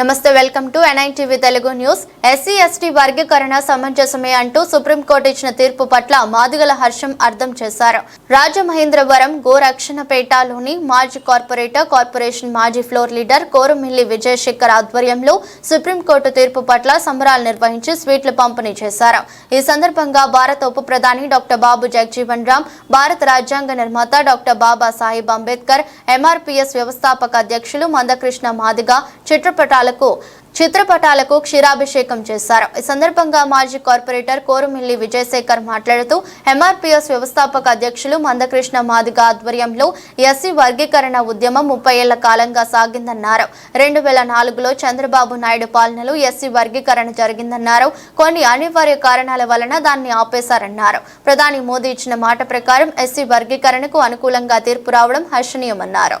నమస్తే welcome to NITV Telugu news. SC ST వర్గీకరణ సమంజసమే అంటూ సుప్రీంకోర్టు ఇచ్చిన తీర్పు పట్ల మాదిగల హర్షం అర్థం చేశారు. రాజమహేంద్రవరం గోరక్షణపేటలోని మాజీ కార్పొరేటర్ కార్పొరేషన్ మాజీ ఫ్లోర్ లీడర్ కోరుమిల్లి విజయశేఖర్ ఆధ్వర్యంలో సుప్రీంకోర్టు తీర్పు పట్ల సంబరాలు నిర్వహించి స్వీట్లు పంపిణీ చేశారు. ఈ సందర్భంగా భారత ఉప ప్రధాని డాక్టర్ బాబు జగజీవన్ రామ్ భారత రాజ్యాంగ నిర్మాత డాక్టర్ బాబా సాహెబ్ అంబేద్కర్ ఎంఆర్పీఎస్ వ్యవస్థాపక అధ్యక్షులు మందకృష్ణ మాదిగ చిత్రపటాలకు చిత్రపటాలకు క్షీరాభిషేకం చేశారు. ఈ సందర్భంగా మాజీ కార్పొరేటర్ కోరుమిల్లి విజయశేఖర్ మాట్లాడుతూ ఎంఆర్పీఎస్ వ్యవస్థాపక అధ్యక్షులు మందకృష్ణ మాదిగ ఆధ్వర్యంలో ఎస్సీ వర్గీకరణ ఉద్యమం ముప్పై ఏళ్ళ కాలంగా సాగిందన్నారు. రెండు వేల నాలుగులో చంద్రబాబు నాయుడు పాలనలో ఎస్సీ వర్గీకరణ జరిగిందన్నారు. కొన్ని అనివార్య కారణాల వలన దాన్ని ఆపేశారన్నారు. ప్రధాని మోదీ ఇచ్చిన మాట ప్రకారం ఎస్సీ వర్గీకరణకు అనుకూలంగా తీర్పు రావడం హర్షణీయమన్నారు.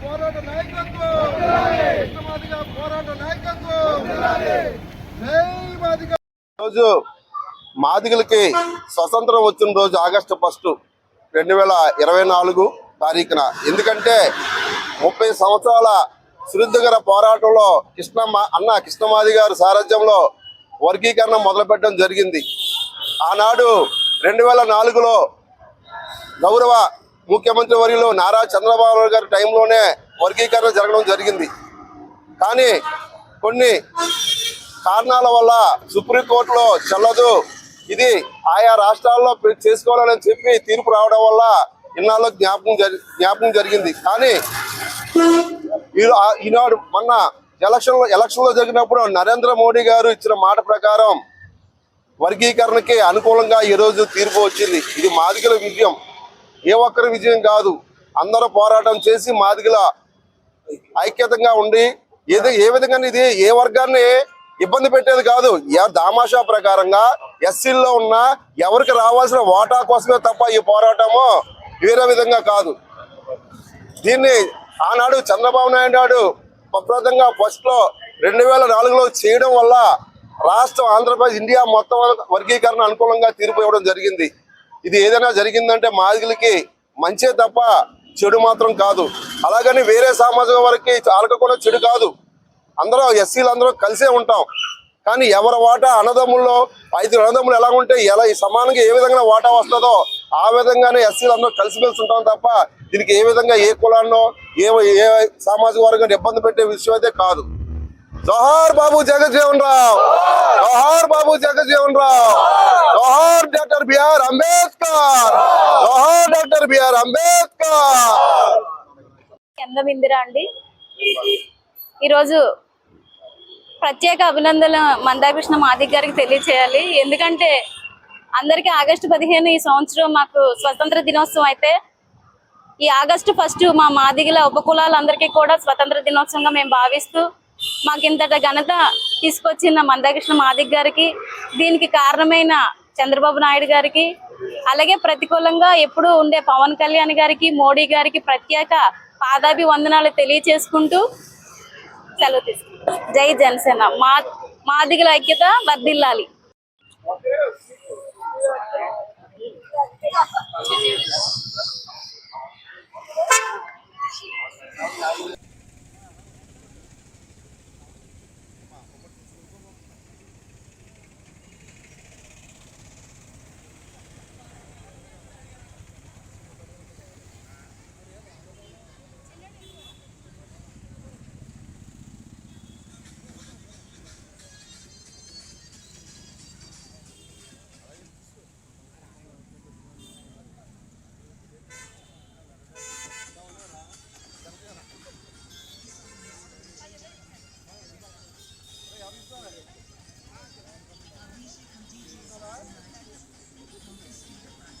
పోరాట నాయకత్వం పోరాట నాయకత్వం రోజు మాదిగలకి స్వతంత్రం వచ్చిన రోజు ఆగస్టు ఫస్ట్ రెండు వేల ఇరవై నాలుగు తారీఖున. ఎందుకంటే ముప్పై సంవత్సరాల సురుద్ధగర పోరాటంలో కృష్ణ అన్న కృష్ణమాది గారి సారథ్యంలో వర్గీకరణ మొదలుపెట్టడం జరిగింది. ఆనాడు రెండు వేల నాలుగులో గౌరవ ముఖ్యమంత్రి వర్యులు నారా చంద్రబాబు నాయుడు గారి టైంలోనే వర్గీకరణ జరగడం జరిగింది. కానీ కొన్ని కారణాల వల్ల సుప్రీంకోర్టులో చెల్లదు. ఇది ఆయా రాష్ట్రాల్లో పె- చేసుకోవాలని చెప్పి తీర్పు రావడం వల్ల ఇన్నాళ్ళు జ్ఞాపకం జ్ఞాపకం జరిగింది. కానీ ఈ- ఈనాడు మొన్న ఎలక్షన్లో ఎలక్షన్లో జరిగినప్పుడు నరేంద్ర మోడీ గారు ఇచ్చిన మాట ప్రకారం వర్గీకరణకి అనుకూలంగా ఈ రోజు తీర్పు వచ్చింది. ఇది మాదిగల విజయం. ఏ ఒక్కరి విజయం కాదు. అందరూ పోరాటం చేసి మాదిగల ఐక్యతంగా ఉండి ఏది ఏ విధంగా ఇది ఏ వర్గాన్ని ఇబ్బంది పెట్టేది కాదు. దామాషా ప్రకారంగా ఎస్సీల్లో ఉన్న ఎవరికి రావాల్సిన వాటా కోసమే తప్ప ఈ పోరాటము వేరే విధంగా కాదు. దీన్ని ఆనాడు చంద్రబాబు నాయుడు నాయుడు ప్రప్రదంగా ఫస్ట్లో రెండు వేల నాలుగులో చేయడం వల్ల రాష్ట్రం ఆంధ్రప్రదేశ్ ఇండియా మొత్తం వర్గీకరణ అనుకూలంగా తీర్పు ఇవ్వడం జరిగింది. ఇది ఏదైనా జరిగిందంటే మాదిగలకి మంచే తప్ప చెడు మాత్రం కాదు. అలాగని వేరే సామాజిక వారికి కూడా చెడు కాదు. అందరూ ఎస్సీలు అందరూ కలిసే ఉంటాం. కానీ ఎవరి వాటా అన్నదమ్ముల్లో ఐదు అన్నదమ్ములు ఎలా ఉంటే ఎలా ఈ సమానంగా ఏ విధంగా వాటా వస్తుందో ఆ విధంగానే ఎస్సీలు అందరూ కలిసిమెలిసి ఉంటాం తప్ప దీనికి ఏ విధంగా ఏ కులాన్నో ఏ ఏ సామాజిక వర్గాన్ని ఇబ్బంది పెట్టే విషయం అయితే కాదు. జోహార్ బాబు జగజ్జీవన్ రావు. జోహార్ బాబు జగజ్జీవన్ రావు. జోహార్ డాక్టర్ బిఆర్ అంబేద్కర్. జోహార్ డాక్టర్ బిఆర్ అంబేద్కర్. అండి? ఈరోజు ప్రత్యేక అభినందనలు మందాకృష్ణ మాదిక్ గారికి తెలియచేయాలి. ఎందుకంటే అందరికీ ఆగస్టు పదిహేను ఈ సంవత్సరం మాకు స్వతంత్ర దినోత్సవం అయితే ఈ ఆగస్టు ఫస్ట్ మా మాదిగల ఉపకులాలందరికీ కూడా స్వతంత్ర దినోత్సవంగా మేము భావిస్తూ మాకు ఇంతట ఘనత తీసుకొచ్చిన మందాకృష్ణ మాదిక్ గారికి దీనికి కారణమైన చంద్రబాబు నాయుడు గారికి అలాగే ప్రతికూలంగా ఎప్పుడూ ఉండే పవన్ కళ్యాణ్ గారికి మోడీ గారికి ప్రత్యేక పాదాభి వందనాలు తెలియచేసుకుంటూ సెలవు తీసుకుంటాం జై జనసేన మా మాదిగల ఐక్యత వర్దిల్లాలి Thank you.